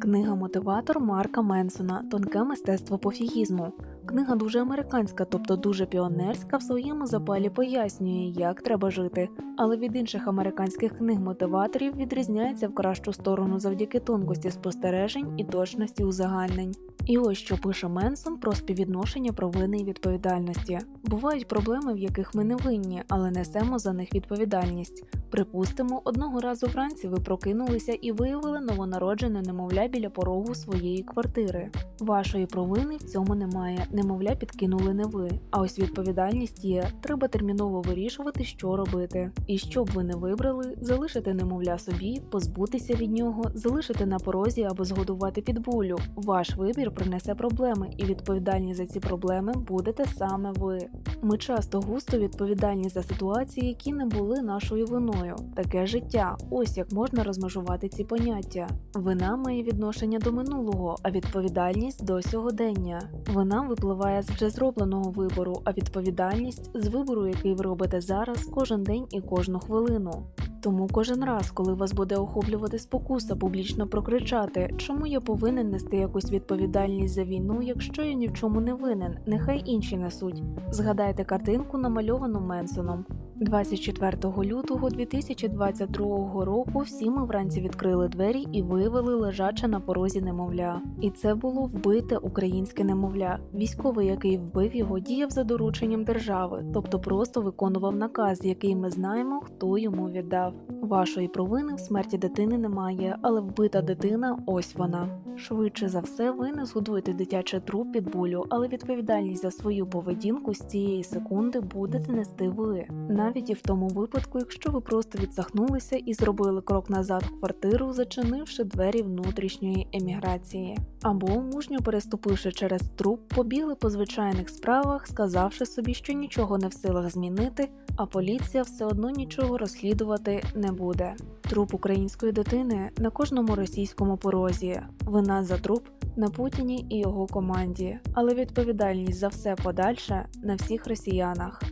Книга Мотиватор Марка Менсона Тонке мистецтво пофігізму. Книга дуже американська, тобто дуже піонерська, в своєму запалі пояснює, як треба жити, але від інших американських книг мотиваторів відрізняється в кращу сторону завдяки тонкості спостережень і точності узагальнень. І ось що пише Менсон про співвідношення провини і відповідальності. Бувають проблеми, в яких ми не винні, але несемо за них відповідальність. Припустимо, одного разу вранці ви прокинулися і виявили новонароджене немовля біля порогу своєї квартири. Вашої провини в цьому немає, немовля підкинули не ви. А ось відповідальність є. Треба терміново вирішувати, що робити. І що б ви не вибрали, залишити немовля собі, позбутися від нього, залишити на порозі або згодувати під булю. Ваш вибір принесе проблеми, і відповідальні за ці проблеми будете саме ви. Ми часто густо відповідальні за ситуації, які не були нашою виною. Таке життя. Ось як можна розмежувати ці поняття. Вина має відношення до минулого, а відповідальність до сьогодення. Вина випливає з вже зробленого вибору, а відповідальність з вибору, який ви робите зараз, кожен день і кожну хвилину. Тому кожен раз, коли вас буде охоплювати спокуса публічно прокричати, чому я повинен нести якусь відповідальність за війну, якщо я ні в чому не винен, нехай інші несуть. Згадайте картинку, намальовану Менсоном. 24 лютого 2022 року всі ми вранці відкрили двері і виявили лежаче на порозі немовля. І це було вбите українське немовля. Військовий, який вбив його, діяв за дорученням держави, тобто просто виконував наказ, який ми знаємо, хто йому віддав. Вашої провини в смерті дитини немає, але вбита дитина ось вона. Швидше за все, ви не згодуєте дитячий труп під булю, але відповідальність за свою поведінку з цієї секунди будете нести ви. Навіть і в тому випадку, якщо ви просто відсахнулися і зробили крок назад в квартиру, зачинивши двері внутрішньої еміграції, або мужньо переступивши через труп, побігли по звичайних справах, сказавши собі, що нічого не в силах змінити, а поліція все одно нічого розслідувати не буде. Труп української дитини на кожному російському порозі. Вина за труп на Путіні і його команді, але відповідальність за все подальше на всіх росіянах.